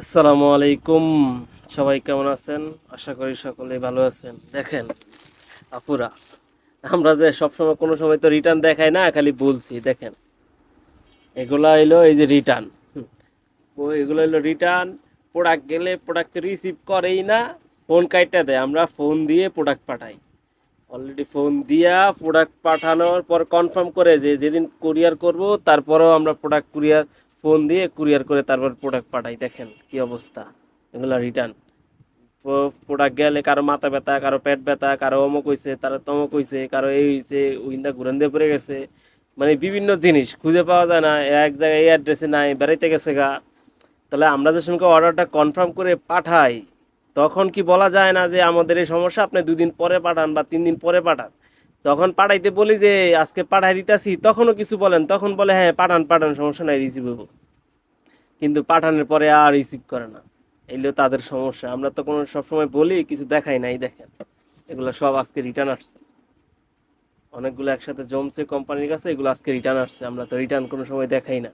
আসসালামু আলাইকুম। সবাই কেমন আছেন? আশা করি সকলেই ভালো আছেন। দেখেন, আপুরা, আমরা যে সবসময় কোনো সময় তো রিটার্ন দেখাই না, খালি বলছি, দেখেন। এগুলা হইল এই যে রিটার্ন ও, এগুলো হইল রিটার্ন প্রোডাক্ট গেলে প্রোডাক্ট রিসিভ করেই না ফোন কাইটটা দেয়। আমরা ফোন দিয়ে প্রোডাক্ট পাঠাই। অলরেডি ফোন দিয়া প্রোডাক্ট পাঠানোর পর কনফার্ম করে যে যেদিন কুরিয়ার করব, তারপরেও আমরা প্রোডাক্ট কুরিয়ার ফোন দিয়ে কুরিয়ার করে তারপর প্রোডাক্ট পাঠাই। দেখেন কি অবস্থা। এগুলো রিটার্ন প্রোডাক্ট গেলে কারও মাথা ব্যথা, কারও পেট ব্যথা, কারও অমুক হয়েছে তারো তমক হয়েছে কারও এই হয়েছে উইন্দা ঘুরান দিয়ে পড়ে গেছে। মানে বিভিন্ন জিনিস খুঁজে পাওয়া যায় না, এক জায়গায় এই অ্যাড্রেসে নাই, বেড়াইতে গেছে গা। তাহলে আমরা যে সঙ্গে অর্ডারটা কনফার্ম করে পাঠাই, তখন কি বলা যায় না যে আমাদের এই সমস্যা আপনি দুদিন পরে পাঠান বা তিন দিন পরে পাঠান? তখন পাঠাইতে বলি যে, আজকে পাঠাই দিতেছি, তখনও কিছু বলেন, তখন বলে হ্যাঁ পাঠান পাঠান, সমস্যা নাই রিসিভ হব কিন্তু পাঠানোর পরে আর রিসিভ করে না। এগুলো তাদের সমস্যা। আমরা তো কোনো, সবসময় বলি, কিছু দেখাই নাই, দেখেন। এগুলো সব আজকে রিটার্ন আসছে। অনেকগুলো একসাথে জমছে কোম্পানির কাছে, এগুলো আজকে রিটার্ন আসছে। আমরা তো রিটার্ন কোনো সময় দেখাই না।